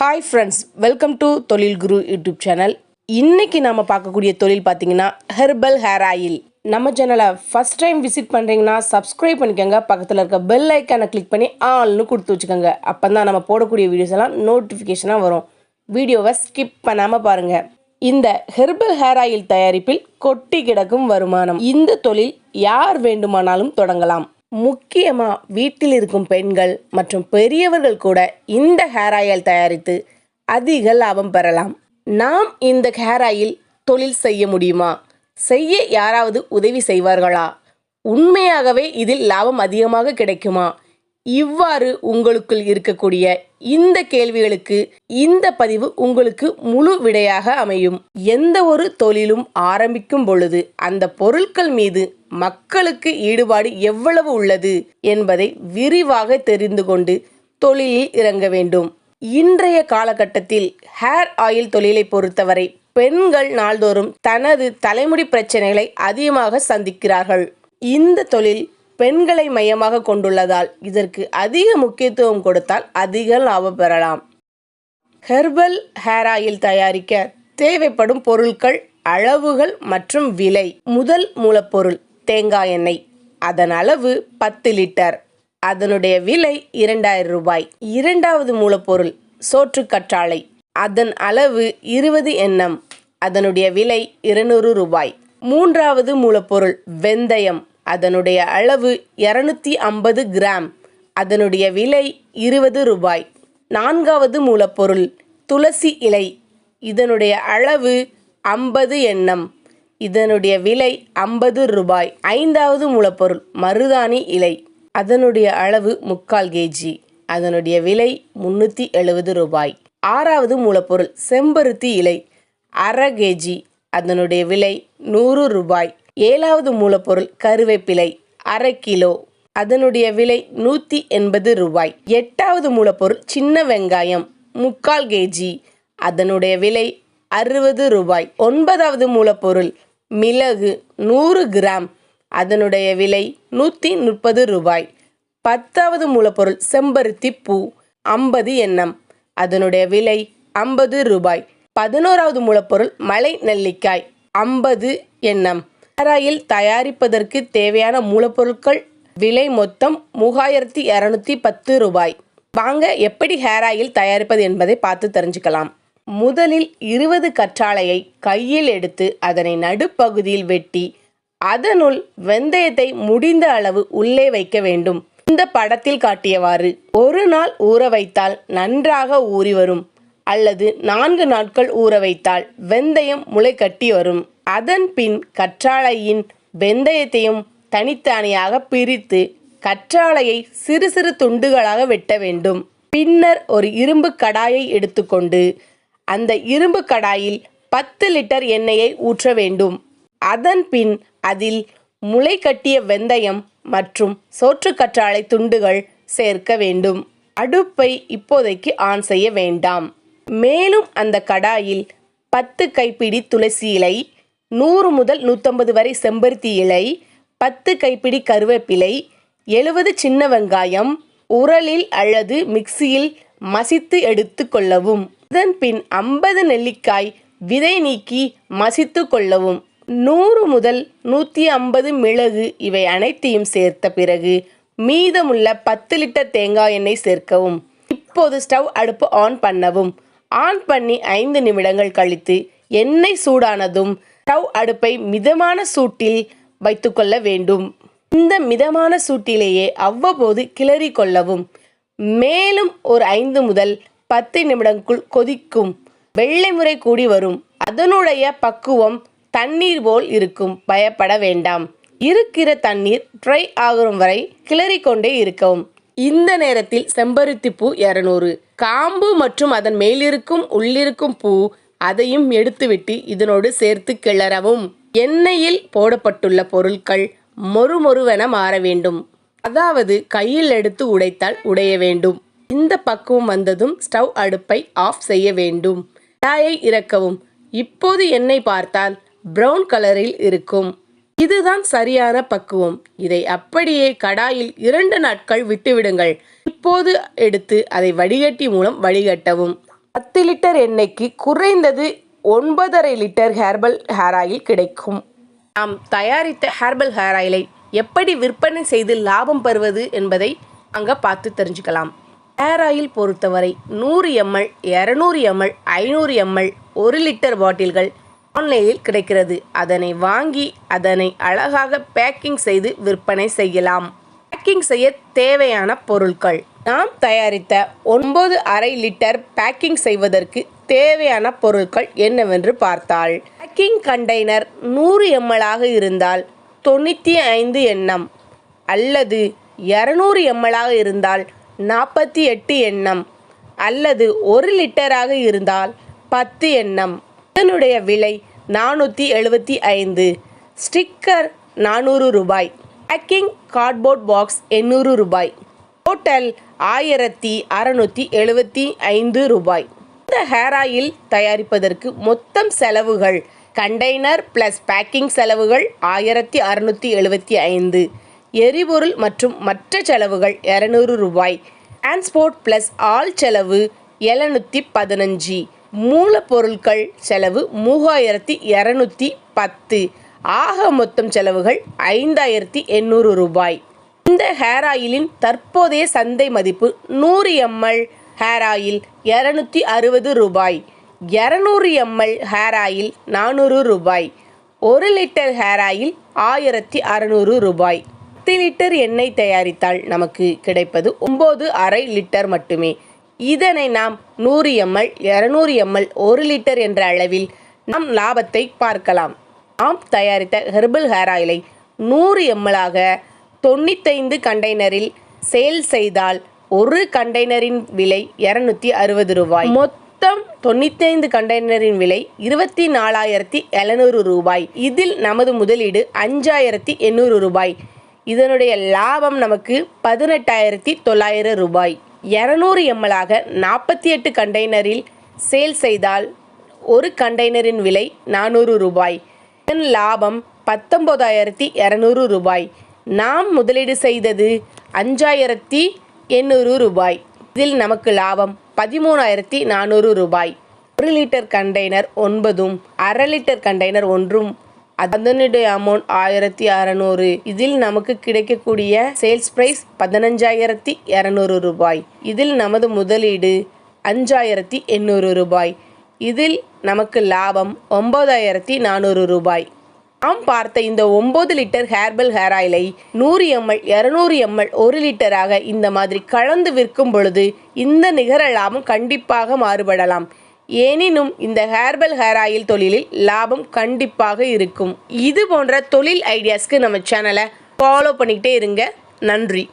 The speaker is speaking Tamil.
ஹாய் ஃப்ரெண்ட்ஸ் வெல்கம் டு தொழில் குரு யூடியூப் சேனல் இன்றைக்கி நம்ம பார்க்கக்கூடிய தொழில் பார்த்தீங்கன்னா ஹெர்பல் ஹேர் ஆயில் நம்ம சேனலை ஃபர்ஸ்ட் டைம் விசிட் பண்ணுறீங்கன்னா சப்ஸ்கிரைப் பண்ணிக்கோங்க. பக்கத்தில் இருக்க பெல் ஐக்கானை கிளிக் பண்ணி ஆல்னு கொடுத்து வச்சுக்கோங்க. அப்போ தான் நம்ம போடக்கூடிய வீடியோஸ் எல்லாம் நோட்டிஃபிகேஷனாக வரும். வீடியோவை ஸ்கிப் பண்ணாமல் பாருங்கள் இந்த ஹெர்பல் ஹேர் ஆயில் தயாரிப்பில் கொட்டி கிடக்கும் வருமானம். இந்த தொழில் யார் வேண்டுமானாலும் தொடங்கலாம். முக்கியமாக வீட்டில் இருக்கும் பெண்கள் மற்றும் பெரியவர்கள் கூட இந்த ஹேர் ஆயில் தயாரித்து அதிக லாபம் பெறலாம். நாம் இந்த ஹேர் ஆயில் தொழில் செய்ய முடியுமா? செய்ய யாராவது உதவி செய்வார்களா? உண்மையாகவே இதில் லாபம் அதிகமாக கிடைக்குமா? இவ்வாறு உங்களுக்குள் இருக்கக்கூடிய இந்த கேள்விகளுக்கு இந்த பதிவு உங்களுக்கு முழு விடையாக அமையும். எந்த ஒரு தொழிலும் ஆரம்பிக்கும் பொழுது அந்த பொருட்கள் மீது மக்களுக்கு ஈடுபாடு எவ்வளவு உள்ளது என்பதை விரிவாக தெரிந்து கொண்டு தொழிலில் இறங்க வேண்டும். இன்றைய காலகட்டத்தில் ஹேர் ஆயில் தொழிலை பொறுத்தவரை பெண்கள் நாள்தோறும் தனது தலைமுடி பிரச்சனைகளை அதிகமாக சந்திக்கிறார்கள். இந்த தொழில் பெண்களை மையமாக கொண்டுள்ளதால் இதற்கு அதிக முக்கியத்துவம் கொடுத்தால் அதிக லாபம் பெறலாம். ஹெர்பல் ஹேர் ஆயில் தயாரிக்க தேவைப்படும் பொருட்கள் அளவுகள் மற்றும் விலை. முதல் மூலப்பொருள் தேங்காய் எண்ணெய். அதன் அளவு பத்து லிட்டர். அதனுடைய விலை இரண்டாயிரம் ரூபாய். இரண்டாவது மூலப்பொருள் சோற்று கற்றாழை. அதன் அளவு இருபது எண்ணம். அதனுடைய விலை இருநூறு ரூபாய். மூன்றாவது மூலப்பொருள் வெந்தயம். அதனுடைய அளவு இரநூத்தி ஐம்பது கிராம். அதனுடைய விலை இருபது ரூபாய். நான்காவது மூலப்பொருள் துளசி இலை. இதனுடைய அளவு ஐம்பது எண்ணம். இதனுடைய விலை ஐம்பது ரூபாய். ஐந்தாவது மூலப்பொருள் மருதாணி இலை. அதனுடைய அளவு முக்கால் கேஜி. அதனுடைய விலை முந்நூற்றி எழுபது ரூபாய். ஆறாவது மூலப்பொருள் செம்பருத்தி இலை. அரை கேஜி. அதனுடைய விலை நூறு ரூபாய். ஏழாவது மூலப்பொருள் கருவேப்பிலை அரை கிலோ. அதனுடைய விலை நூற்றி எண்பது ரூபாய். எட்டாவது மூலப்பொருள் சின்ன வெங்காயம் முக்கால் கேஜி. அதனுடைய விலை அறுபது ரூபாய். ஒன்பதாவது மூலப்பொருள் மிளகு நூறு கிராம். அதனுடைய விலை நூற்றி முப்பது ரூபாய். பத்தாவது மூலப்பொருள் செம்பருத்தி பூ ஐம்பது எண்ணம். அதனுடைய விலை ஐம்பது ரூபாய். பதினோராவது மூலப்பொருள் மலை நெல்லிக்காய் ஐம்பது எண்ணம். ஹேராயில் தயாரிப்பதற்கு தேவையான மூலப்பொருட்கள் விலை மொத்தம் மூவாயிரத்தி இரநூத்தி பத்து ரூபாய். வாங்க எப்படி ஹேர் ஆயில் தயாரிப்பது என்பதை பார்த்து தெரிஞ்சுக்கலாம். முதலில் இருபது கற்றாழையை கையில் எடுத்து அதனை நடுப்பகுதியில் வெட்டி அதனுள் வெந்தயத்தை முடிந்த அளவு உள்ளே வைக்க வேண்டும். இந்த படத்தில் காட்டியவாறு ஒரு நாள் ஊற வைத்தால் நன்றாக ஊறி வரும் அல்லது நான்கு நாட்கள் ஊற வைத்தால் வெந்தயம் முளை கட்டி வரும். அதன் பின் கற்றாழையின் வெந்தயத்தையும் தனித்தனியாக பிரித்து கற்றாழையை சிறு சிறு துண்டுகளாக வெட்ட வேண்டும். பின்னர் ஒரு இரும்பு கடாயை எடுத்துக்கொண்டு அந்த இரும்பு கடாயில் பத்து லிட்டர் எண்ணெயை ஊற்ற வேண்டும். அதன் பின் அதில் முளை கட்டிய வெந்தயம் மற்றும் சோற்று கற்றாழை துண்டுகள் சேர்க்க வேண்டும். அடுப்பை இப்போதைக்கு ஆன் செய்ய வேண்டாம். மேலும் அந்த கடாயில் பத்து கைப்பிடி துளசி இலை நூறு முதல் நூற்றம்பது வரை செம்பருத்தி இலை பத்து கைப்பிடி கருவேப்பிலை எழுபது சின்ன வெங்காயம் உரலில் அல்லது மிக்சியில் மசித்து எடுத்து கொள்ளவும். இதன் பின் ஐம்பது நெல்லிக்காய் விதை நீக்கி மசித்து கொள்ளவும். நூறு முதல் நூற்றி ஐம்பது மிளகு இவை அனைத்தையும் சேர்த்த பிறகு மீதமுள்ள பத்து லிட்டர் தேங்காய் எண்ணெய் சேர்க்கவும். இப்போது ஸ்டவ் அடுப்பு ஆன் பண்ணவும். ஆன் பண்ணி ஐந்து நிமிடங்கள் கழித்து எண்ணெய் சூடானதும் ஸ்டவ் அடுப்பை மிதமான சூட்டில் வைத்துக்கொள்ள வேண்டும். இந்த மிதமான சூட்டிலேயே அவ்வப்போது கிளறி கொள்ளவும். மேலும் ஒரு ஐந்து முதல் பத்து நிமிடங்களுக்குள் கொதிக்கும். வெள்ளை முறை கூடி வரும். அதனுடைய பக்குவம் தண்ணீர் போல் இருக்கும். பயப்பட வேண்டாம். இருக்கிற தண்ணீர் ட்ரை ஆகும் வரை கிளறிக்கொண்டே இருக்கவும். இந்த நேரத்தில் செம்பருத்தி பூ இரநூறு. காம்பு மற்றும் அதன் மேலிருக்கும் உள்ளிருக்கும் பூ அதையும் எடுத்துவிட்டு இதனோடு சேர்த்து கிளறவும். எண்ணெயில் போடப்பட்டுள்ள பொருட்கள் மொறுமொறுவென மாற வேண்டும். அதாவது கையில் எடுத்து உடைத்தால் உடைய வேண்டும். இந்த பக்குவம் வந்ததும் ஸ்டவ் அடுப்பை ஆஃப் செய்ய வேண்டும். கடாயை இறக்கவும். இப்போது எண்ணெய் பார்த்தால் பிரவுன் கலரில் இருக்கும். இதுதான் சரியான பக்குவம். இதை அப்படியே கடாயில் இரண்டு நாட்கள் விட்டுவிடுங்கள். இப்போது எடுத்து அதை வடிகட்டி மூலம் வடிகட்டவும். பத்து லிட்டர் எண்ணெய்க்கு குறைந்தது ஒன்பதரை லிட்டர் ஹேர்பல் ஹேர் ஆயில் கிடைக்கும். நாம் தயாரித்த ஹேர்பல் ஹேர் ஆயிலை எப்படி விற்பனை செய்து லாபம் பெறுவது என்பதை அங்கே பார்த்து தெரிஞ்சுக்கலாம். ஹேர் ஆயில் பொறுத்தவரை நூறு எம்எல் இரநூறு எம்எல் ஐநூறு எம்எல் ஒரு லிட்டர் பாட்டில்கள் ஆன்லைனில் கிடைக்கிறது. அதனை வாங்கி அதனை அழகாக பேக்கிங் செய்து விற்பனை செய்யலாம். பேக்கிங் செய்ய தேவையான பொருட்கள் நாம் தயாரித்த ஒன்பது அரை லிட்டர் பேக்கிங் செய்வதற்கு தேவையான பொருட்கள் என்னவென்று பார்த்தால் பேக்கிங் கண்டெய்னர் நூறு எம்எலாக இருந்தால் தொண்ணூற்றி ஐந்து எண்ணம் அல்லது இரநூறு எம்எலாக இருந்தால் நாற்பத்தி எட்டு எண்ணம் அல்லது ஒரு லிட்டராக இருந்தால் பத்து எண்ணம். இதனுடைய விலை நானூற்றி எழுபத்தி ஐந்து. ஸ்டிக்கர் நானூறு ரூபாய். பேக்கிங் கார்ட்போர்ட் பாக்ஸ் எண்ணூறு ரூபாய். டோட்டல் ஆயிரத்தி அறநூற்றி எழுபத்தி ஐந்து ரூபாய். இந்த ஹேர் ஆயில் தயாரிப்பதற்கு மொத்தம் செலவுகள் கண்டெய்னர் ப்ளஸ் பேக்கிங் செலவுகள் ஆயிரத்தி அறுநூற்றி எழுபத்தி ஐந்து. எரிபொருள் மற்றும் மற்ற செலவுகள் இரநூறு ரூபாய். டிரான்ஸ்போர்ட் ப்ளஸ் ஆள் செலவு எழுநூற்றி பதினஞ்சு. மூலப்பொருட்கள் செலவு மூவாயிரத்தி இரநூத்தி பத்து. ஆக மொத்தம் செலவுகள் ஐந்தாயிரத்தி எண்ணூறு ரூபாய். இந்த ஹேர் ஆயிலின் தற்போதைய சந்தை மதிப்பு நூறு எம்எல் ஹேர் ஆயில் இரநூத்தி அறுபது ரூபாய். இரநூறு எம்எல் ஹேர் ஆயில் நானூறு ரூபாய். ஒரு லிட்டர் ஹேர் ஆயில் ஆயிரத்தி அறநூறு ரூபாய். பத்து லிட்டர் எண்ணெய் தயாரித்தால் நமக்கு கிடைப்பது ஒம்பது அரை லிட்டர் மட்டுமே. இதனை நாம் நூறு எம்எல் இரநூறு எம்எல் ஒரு லிட்டர் என்ற அளவில் நாம் லாபத்தை பார்க்கலாம். நாம் தயாரித்த ஹெர்பல் ஹேர் ஆயிலை நூறு எம்எல்லாக தொண்ணூத்தைந்து கண்டெய்னரில் சேல் செய்தால் ஒரு கண்டெய்னரின் விலை இரநூத்தி அறுபது ரூபாய். மொத்தம் தொண்ணூத்தைந்து கண்டெய்னரின் விலை இருபத்தி நாலாயிரத்தி எழுநூறு ரூபாய். இதில் நமது முதலீடு அஞ்சாயிரத்தி எண்ணூறு ரூபாய். இதனுடைய லாபம் நமக்கு பதினெட்டாயிரத்தி தொள்ளாயிரம் ரூபாய். இரநூறு எம்எலாக நாற்பத்தி எட்டு கண்டெய்னரில் சேல் செய்தால் ஒரு கண்டெய்னரின் விலை நானூறு ரூபாய். இதன் லாபம் பத்தொம்போதாயிரத்தி இரநூறு ரூபாய். நாம் முதலீடு செய்தது அஞ்சாயிரத்தி எண்ணூறு ரூபாய். இதில் நமக்கு லாபம் பதிமூணாயிரத்தி நானூறு ரூபாய். ஒரு லிட்டர் கண்டெய்னர் ஒன்பதும் அரை லிட்டர் கண்டெய்னர் ஒன்றும். அதனுடைய அமௌண்ட் ஆயிரத்தி அறநூறு. இதில் நமக்கு கிடைக்கக்கூடிய சேல்ஸ் பிரைஸ் பதினஞ்சாயிரத்தி இரநூறு ரூபாய். இதில் நமது முதலீடு அஞ்சாயிரத்தி எண்ணூறு ரூபாய். இதில் நமக்கு லாபம் ஒன்பதாயிரத்தி நானூறு ரூபாய். நாம் பார்த்த இந்த ஒம்பது லிட்டர் ஹேர்பல் ஹேர் ஆயிலை நூறு எம்எல் இரநூறு எம்எல் ஒரு லிட்டராக இந்த மாதிரி கலந்து விற்கும் பொழுது இந்த நிகர லாபம் கண்டிப்பாக மாறுபடலாம். எனினும் இந்த ஹேர்பல் ஹேர் ஆயில் தொழிலில் லாபம் கண்டிப்பாக இருக்கும். இது போன்ற தொழில் ஐடியாஸ்க்கு நம்ம சேனலை ஃபாலோ பண்ணிக்கிட்டே இருங்க. நன்றி.